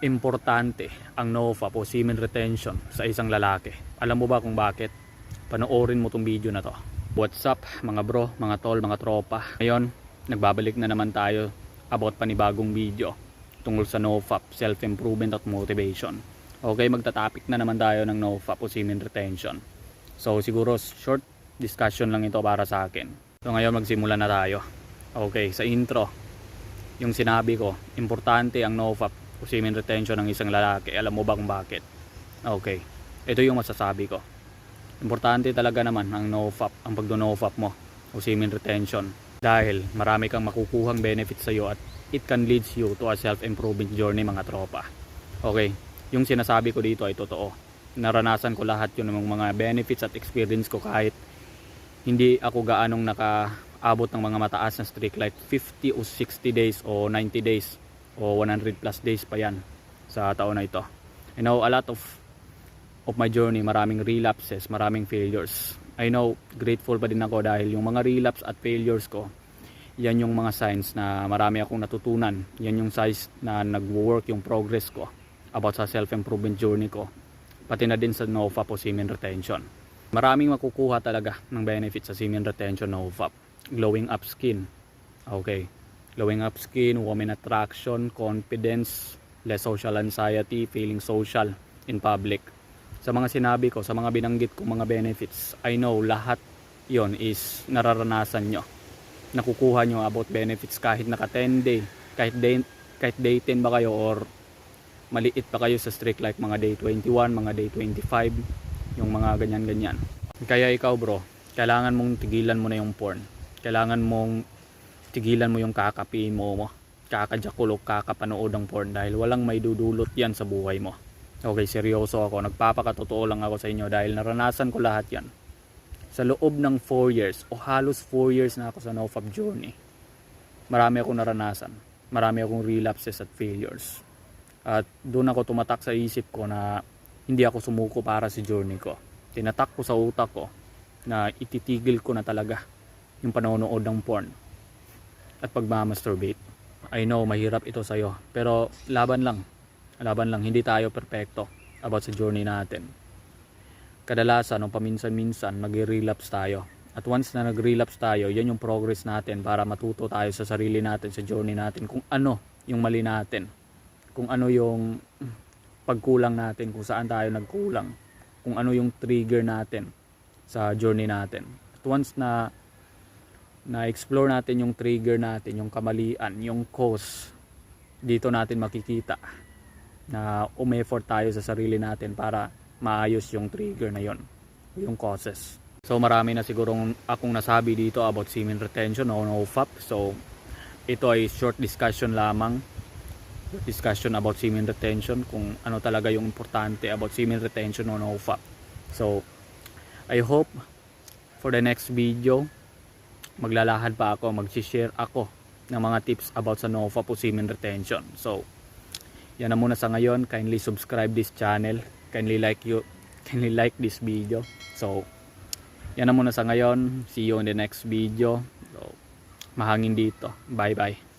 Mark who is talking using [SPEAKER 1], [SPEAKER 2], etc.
[SPEAKER 1] importante ang NOFAP o semen retention sa isang lalaki. Alam mo ba kung bakit? Panoorin mo tong video na to. What's up mga bro, mga tol, mga tropa. Ngayon, nagbabalik na naman tayo about panibagong video tungkol sa NOFAP, self-improvement at motivation. Okay, magtatapik na naman tayo ng NOFAP o semen retention. So siguro short discussion lang ito para sa akin. So ngayon magsimula na tayo. Okay, sa intro, yung sinabi ko, importante ang NOFAP semen retention ng isang lalaki. Alam mo ba kung bakit? Okay, ito yung masasabi ko. Importante talaga naman ang NOFAP, ang pagdo-NOFAP mo o semen retention. Dahil marami kang makukuhang benefits sa iyo at it can lead you to a self-improvement journey mga tropa. Okay, yung sinasabi ko dito ay totoo. Naranasan ko lahat yun ng mga benefits at experience ko kahit hindi ako gaanong nakaabot ng mga mataas na streak like 50 o 60 days o 90 days o 100 plus days pa yan sa taon na ito. I know a lot of of my journey, maraming relapses, maraming failures. I know grateful pa din ako dahil yung mga relapse at failures ko, yan yung mga signs na marami akong natutunan. Yan yung signs na nagwo-work yung progress ko about sa self-improvement journey ko. Pati na din sa NOFAP o semen retention. Maraming makukuha talaga ng benefits sa semen retention NOFAP. Glowing up skin. Okay. Glowing up skin, woman attraction, confidence, less social anxiety, feeling social in public. Sa mga sinabi ko, sa mga binanggit ko mga benefits, I know lahat yon is nararanasan nyo. Nakukuha nyo about benefits kahit naka 10 day, kahit day, kahit day 10 ba kayo or maliit pa kayo sa streak like mga day 21, mga day 25, yung mga ganyan-ganyan. Kaya ikaw bro, kailangan mong tigilan mo na yung porn. Kailangan mong tigilan mo yung kakapiin mo mo. Kakajakulok, kakapanood ng porn dahil walang may dudulot yan sa buhay mo. Okay, seryoso ako. Nagpapakatotoo lang ako sa inyo dahil naranasan ko lahat yan. Sa loob ng 4 years o halos 4 years na ako sa NoFap journey, marami akong naranasan. Marami akong relapses at failures. At doon ako tumatak sa isip ko na hindi ako sumuko para sa journey ko. Tinatak ko sa utak ko na ititigil ko na talaga yung panonood ng porn at pagmamasturbate. I know, mahirap ito sa'yo. Pero laban lang. Laban lang. Hindi tayo perfecto about sa journey natin. Kadalasan, nung paminsan-minsan, mag-relapse tayo. At once na nag-relapse tayo, yan yung progress natin para matuto tayo sa sarili natin, sa journey natin, kung ano yung mali natin. Kung ano yung pagkulang natin, kung saan tayo nagkulang. Kung ano yung trigger natin sa journey natin. At once na na-explore natin yung trigger natin, yung kamalian, yung cause, dito natin makikita na umeffort tayo sa sarili natin para maayos yung trigger na yon yung causes. So marami na sigurong akong nasabi dito about semen retention o NoFap. So ito ay short discussion lamang. Discussion about semen retention kung ano talaga yung importante about semen retention o NoFap. So I hope for the next video maglalahad pa ako, mag-share ako ng mga tips about sa NOFA po semen retention. So, yan na muna sa ngayon. Kindly subscribe this channel. Kindly like you kindly like this video. So, yan na muna sa ngayon. See you in the next video. So, mahangin dito. Bye-bye.